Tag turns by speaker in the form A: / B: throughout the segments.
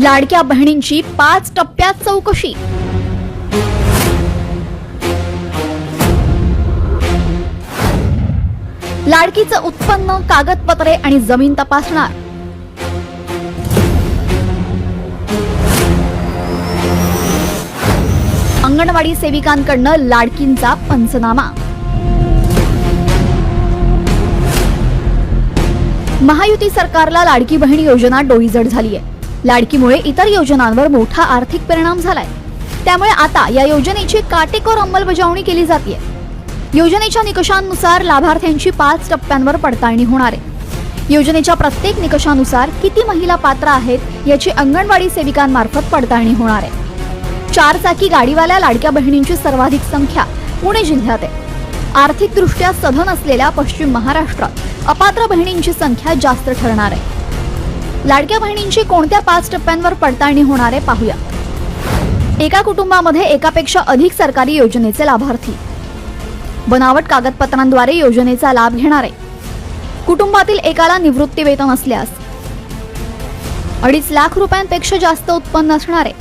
A: लाडक्या बहिणींची पाच टप्प्यात चौकशी. लाडकीचं उत्पन्न कागदपत्रे आणि जमीन तपासणार. अंगणवाडी सेविकांकडनं लाडकींचा पंचनामा. महायुती सरकारला लाडकी बहीण योजना डोईजड झालीय. लाडकीमुळे इतर योजनांवर मोठा आर्थिक परिणाम झालाय. त्यामुळे आता या योजनेची काटेकोर अंमलबजावणी केली जाते योजनेच्या निकषांनुसार लाभार्थ्यांची पाच टप्प्यांवर पडताळणी होणार आहे. योजनेच्या प्रत्येक निकषानुसार किती महिला पात्र आहेत याची अंगणवाडी सेविकांमार्फत पडताळणी होणार आहे. चार चाकी गाडीवाल्या लाडक्या बहिणींची सर्वाधिक संख्या पुणे जिल्ह्यात आहे. आर्थिकदृष्ट्या सधन असलेल्या पश्चिम महाराष्ट्रात अपात्र बहिणींची संख्या जास्त ठरणार आहे. लाडक्या बहिणींची कोणत्या पाच टप्प्यांवर पडताळणी होणार आहे पाहूया. एका कुटुंबामध्ये एकापेक्षा अधिक सरकारी योजनेचे लाभार्थी. बनावट कागदपत्रांद्वारे योजनेचा लाभ घेणारे कुटुंबातील एकाला निवृत्ती वेतन असल्यास. अडीच लाख रुपयांपेक्षा जास्त उत्पन्न असणारे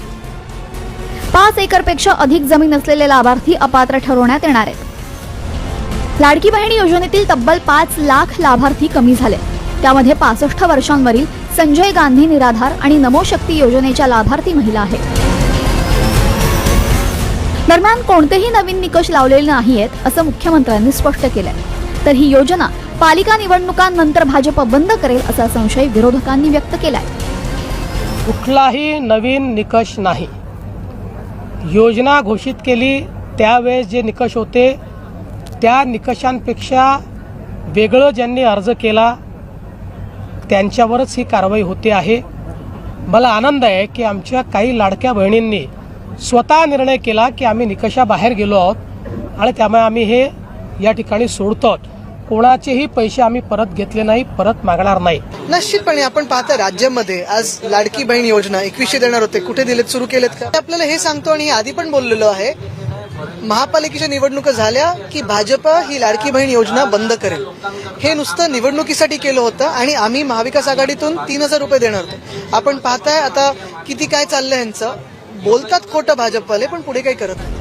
A: पाच एकरपेक्षा अधिक जमीन असलेले लाभार्थी अपात्र ठरवण्यात येणार आहेत. लाडकी बहिणी योजनेतील तब्बल पाच लाख लाभार्थी कमी झाले. त्यामध्ये पासष्ट वर्षांवरील संजय गांधी निराधार आणि नमोशक्ती योजनेच्या लाभार्थी महिला आहेत. दरम्यान कोणतेही नवीन निकष लावलेले नाहीयेत असं मुख्यमंत्र्यांनी स्पष्ट केलंय. तर ही योजना पालिका निवडणुकांनंतर भाजप बंद करेल असा संशय विरोधकांनी व्यक्त केलाय.
B: कुठलाही नवीन निकष नाही. योजना घोषित केली त्यावेळेस जे निकष होते त्या निकषांपेक्षा वेगळं ज्यांनी अर्ज केला त्यांच्यावरच ही कारवाई होते आहे. मला आनंद आहे की आमच्या काही लाडक्या बहिणींनी स्वतः निर्णय केला की आम्ही निकषाबाहेर गेलो आहोत आणि त्यामुळे आम्ही हे या ठिकाणी सोडतो आहोत. कोणाचेही पैसे आम्ही परत घेतले नाही परत मागणार नाही.
C: निश्चितपणे आपण पाहता राज्यामध्ये आज लाडकी बहीण योजना एकवीसशे देणार होते. कुठे दिलेत सुरू केलेत का? आपल्याला हे सांगतो आणि आधी पण बोललेलो आहे. महापालिकेच्या निवडणुका झाल्या की भाजप ही लाडकी बहीण योजना बंद करेल. हे नुसतं निवडणुकीसाठी केलं होतं आणि आम्ही महाविकास आघाडीतून तीन हजार रुपये देणार होतो. आपण पाहताय आता किती काय चाललंय यांचं बोलतात खोटं भाजपवाले पण पुढे काय करत नाही.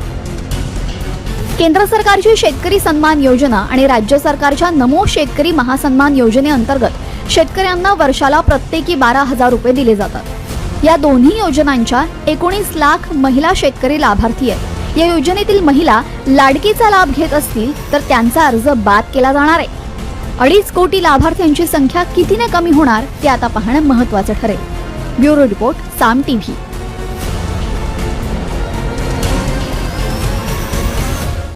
A: केंद्र सरकारची शेतकरी सन्मान योजना आणि राज्य सरकारच्या नमो शेतकरी महासन्मान योजनेअंतर्गत शेतकऱ्यांना वर्षाला प्रत्येकी बारा हजार रुपये दिले जातात. या दोन्ही योजनांच्या एकोणीस लाख महिला शेतकरी लाभार्थी आहेत. या योजनेतील महिला लाडकीचा लाभ घेत असतील तर त्यांचा अर्ज बाद केला जाणार आहे. अडीच कोटी लाभार्थ्यांची संख्या कितीने कमी होणार ते आता पाहणं महत्वाचं ठरेल. Bureau report Saam TV.